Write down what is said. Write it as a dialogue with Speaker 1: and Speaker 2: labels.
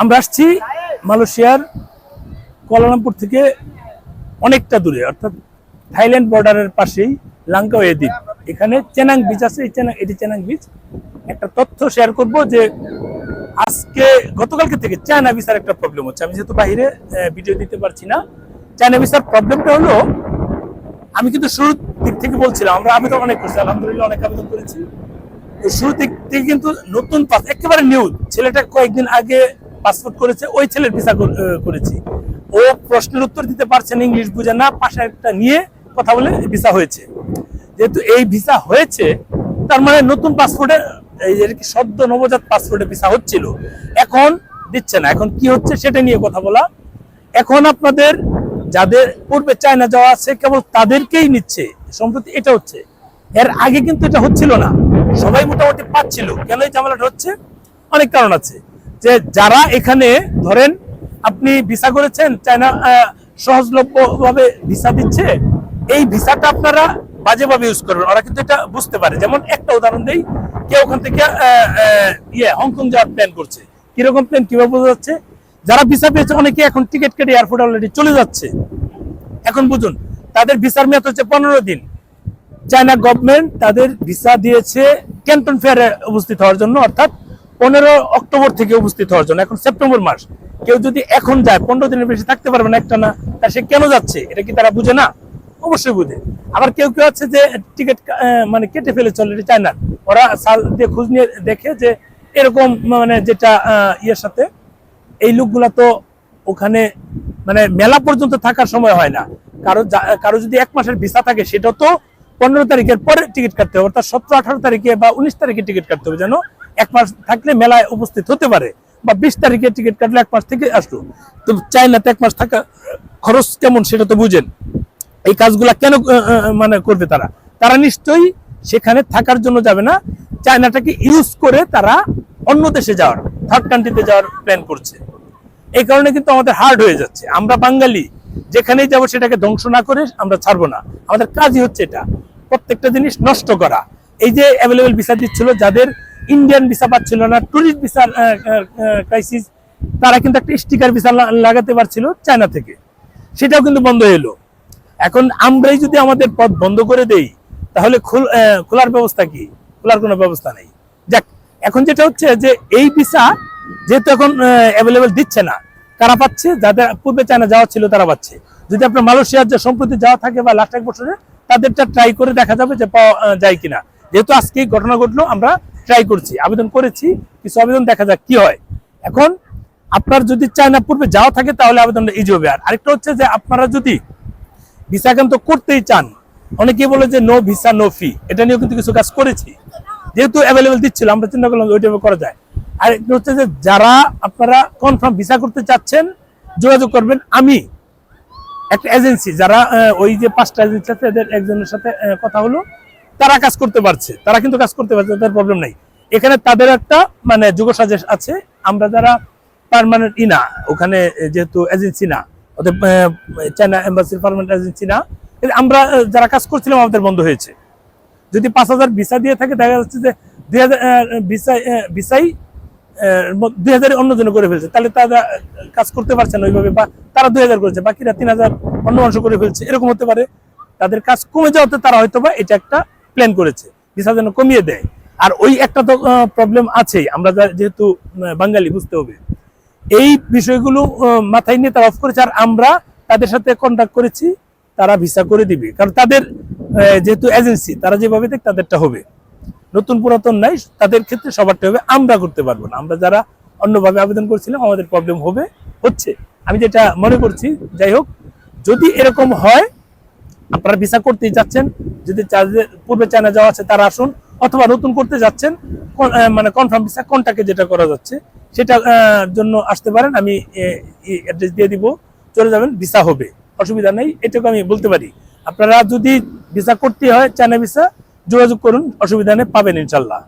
Speaker 1: আমরা আসছি মালয়েশিয়ার কোয়ালালামপুর থেকে অনেকটা দূরে, অর্থাৎ থাইল্যান্ড বর্ডারের পাশেই লাঙ্কাওয়ে দ্বীপ। এখানে চেনাং বিচ আছে, এই চেনাং এটি চেনাং বিচ একটা তথ্য শেয়ার করব যে আজকে, গতকালকে থেকে চায়না ভিসার একটা প্রবলেম হচ্ছে। আমি যেহেতু বাইরে ভিডিও দিতে পারছি না। চায়না ভিসার প্রবলেমটা হলো, আমি কিন্তু শুরুর দিক থেকে বলছিলাম, আমরা আবেদন অনেক করছি, আলহামদুলিল্লাহ অনেক আবেদন করেছি। শুরু দিক থেকে কিন্তু নতুন পাস একেবারে নিউ ছেলেটা কয়েকদিন আগে পাসপোর্ট করেছে, ওই ছেলের ভিসা করেছি। ও প্রশ্নের উত্তর দিতে পারছে না ইংলিশ বুঝে না, পাশে একটা নিয়ে কথা বলে ভিসা হয়েছে। যেহেতু এই ভিসা হয়েছে, তার মানে নতুন পাসপোর্টে কি সদ্য নবজাত পাসপোর্টে ভিসা হচ্ছিল, এখন দিচ্ছে না। এখন কি হচ্ছে সেটা নিয়ে কথা বলা। এখন আপনাদের যাদের পূর্বে চায়না যাওয়া আছে, কেবল তাদেরকেই নিচ্ছে। সম্প্রতি এটা হচ্ছে। এর আগে কিন্তু এটা হচ্ছিল না। সবাই মোটামুটি পাচ্ছিল। কেন এই ঝামেলাটা হচ্ছে? অনেক কারণ আছে। যে যারা এখানে ধরেন আপনি ভিসা করেছেন চায়না আহ, সহজলভ্য ভাবে ভিসা দিচ্ছে এই ভিসাটা আপনারা বাজেভাবে ইউজ করবেন। ওরা কিন্তু এটা বুঝতে পারে। যেমন একটা উদাহরণ দেই কেউ ওখান থেকে ইয়ে হংকং যাওয়ার প্ল্যান করছে। কীরকম প্ল্যান কীভাবে বোঝা যাচ্ছে? যারা ভিসা পেয়েছে অনেকে এখন টিকিট কেটে এয়ারপোর্ট অলরেডি চলে যাচ্ছে। এখন বুঝুন তাদের ভিসার মেয়াদ হচ্ছে পনেরো দিন। চায়না গভর্নমেন্ট তাদের ভিসা দিয়েছে ক্যান্টন ফেয়ারে উপস্থিত হওয়ার জন্য অর্থাৎ পনেরো অক্টোবর থেকে উপস্থিত হওয়ার জন্য। এখন সেপ্টেম্বর মাস। কেউ যদি এখন যায়, পনেরো দিনের বেশি থাকতে পারবে না একটা না, তা সে কেন যাচ্ছে? এটা কি তারা বুঝে না? অবশ্যই বুঝে। আবার কেউ কেউ আছে যে টিকিট মানে কেটে ফেলেছে অলরেডি চায়নার ওরা সাল দিয়ে খোঁজ নিয়ে দেখে যে এরকম মানে যেটা ইয়ের সাথে, এই লোকগুলা তো ওখানে মানে মেলা পর্যন্ত থাকার সময় হয় না। কারও কারও যদি এক মাসের ভিসা থাকে সেটা তো পনেরো তারিখের পরে টিকিট কাটতে হবে। অর্থাৎ সতেরো, আঠারো তারিখে বা উনিশ তারিখে টিকিট কাটতে হবে যেন এক মাস থাকলে মেলায় উপস্থিত হতে পারে বা বিশ তারিখে টিকিট কাটলে এক মাস থেকে আসলো। তো চায়নাতে এক মাস থাকা খরচ কেমন সেটা তো বুঝেন। এই কাজগুলা কেন মানে করবে তারা? তারা নিশ্চয়ই সেখানে থাকার জন্য যাবে না। চায়নাটাকে ইউজ করে তারা অন্য দেশে যাওয়ার থার্ড কান্ট্রিতে যাওয়ার প্ল্যান করছে। এই কারণে কিন্তু আমাদের হার্ড হয়ে যাচ্ছে। আমরা বাঙালি, যেখানেই যাব সেটাকে ধ্বংস না করে আমরা ছাড়বো না। আমাদের কাজই হচ্ছে এটা। প্রত্যেকটা জিনিস নষ্ট করা। এই যে অ্যাভেলেবেল ভিসা দিচ্ছিল, যাদের ইন্ডিয়ান ভিসা পাচ্ছিল না টুরিস্ট ভিসার ক্রাইসিস তারা কিন্তু একটা স্টিকার ভিসা লাগাতে পারছিল চায়না থেকে। সেটাও কিন্তু বন্ধ হলো এখন আমরাই যদি আমাদের পথ বন্ধ করে দেই, তাহলে খোলার ব্যবস্থা কি? খোলার কোনো ব্যবস্থা নেই। যাক, এখন যেটা হচ্ছে যে এই ভিসা যেহেতু এখন অ্যাভেলেবেল দিচ্ছে না, কারা পাচ্ছে? যাদের পূর্বে চায়না যাওয়া ছিল তারা পাচ্ছে। যদি আপনার মালয়েশিয়ার যে সম্প্রতি যাওয়া থাকে বা লাস্ট এক বছরে, তাদেরটা ট্রাই করে দেখা যাবে যে পাওয়া যায় কিনা। যেহেতু আজকে ঘটনা ঘটলো, আমরা ট্রাই করছি, আবেদন করেছি, কিছু আবেদন দেখা যাক কি হয়। এখন আপনার যদি চায়না পূর্বে যাওয়া থাকে, তাহলে আবেদনটা ইজি হবে। আর আরেকটা হচ্ছে যে আপনারা যদি ভিসা কিন্তু করতেই চান অনেকে বলে যে নো ভিসা নো ফি এটা নিয়েও কিন্তু কিছু কাজ করেছি। যেহেতু অ্যাভেলেবেল দিচ্ছিল, আমরা চিন্তা করলাম ওইটাভাবে করা যায়। আর একটা হচ্ছে যে যারা আপনারা কনফার্ম ভিসা করতে চাচ্ছেন, যোগাযোগ করবেন আমি। একটা এজেন্সি যারা ওই যে পাঁচটা এজেন্সি আছে, এদের একজনের সাথে কথা হলো। তারা কাজ করতে পারছে, তারা কিন্তু কাজ করতে পারছে, তাদের প্রবলেম নাই। এখানে তাদের একটা মানে যুগ সাজেশ আছে। আমরা যারা পারমানেন্ট ই না, ওখানে যেহেতু এজেন্সি না চায়না এম্বাসির পার্মানেন্ট এজেন্সি না আমরা যারা কাজ করছিলাম, আমাদের বন্ধ হয়েছে। যদি পাঁচ হাজার ভিসা দিয়ে থাকে, দেখা যাচ্ছে যে দুই হাজার ভিসাই ভিসাই দুই হাজার অন্য অন্যজনে করে ফেলছে। তাহলে তারা কাজ করতে পারছে না ওইভাবে, বা তারা দুই হাজার করেছে, বাকিরা তিন হাজার অন্য অংশ করে ফেলছে। এরকম হতে পারে। তাদের কাজ কমে যাওয়াতে তারা হয়তো বা এটা একটা প্ল্যান করেছে ভিসা যেন কমিয়ে দেয়। আর ওই একটা তো প্রবলেম আছেই, আমরা যেহেতু বাঙালি বুঝতে হবে। এই বিষয়গুলো মাথায় নিয়ে তারা অফ করেছে, আর আমরা তাদের সাথে কন্ট্যাক্ট করেছি, তারা ভিসা করে দিবে। কারণ তাদের যেহেতু এজেন্সি তারা যেভাবে দেখ, তাদেরটা হবে। নতুন পুরাতন নাই, তাদের ক্ষেত্রে সবারটা হবে, আমরা করতে পারব না। আমরা যারা অন্যভাবে আবেদন করছিলাম, আমাদের প্রবলেম হবে, হচ্ছে। আমি যেটা মনে করছি, যাই হোক, যদি এরকম হয় আপনারা ভিসা করতেই যাচ্ছেন, যদি পূর্বে চায়না যাওয়া আছে, তারা আসুন, অথবা নতুন করতে যাচ্ছেন মানে কনফার্ম ভিসা কোনটাকে যেটা করা যাচ্ছে, সেটা জন্য আসতে পারেন, আমি অ্যাড্রেস দিয়ে দিব, চলে যাবেন ভিসা হবে, অসুবিধা নেই, এটাকে আমি বলতে পারি। আপনারা যদি ভিসা করতে হয়, চায়না ভিসা যোগাযোগ করুন, অসুবিধা নেই, পাবেন ইনশাল্লাহ।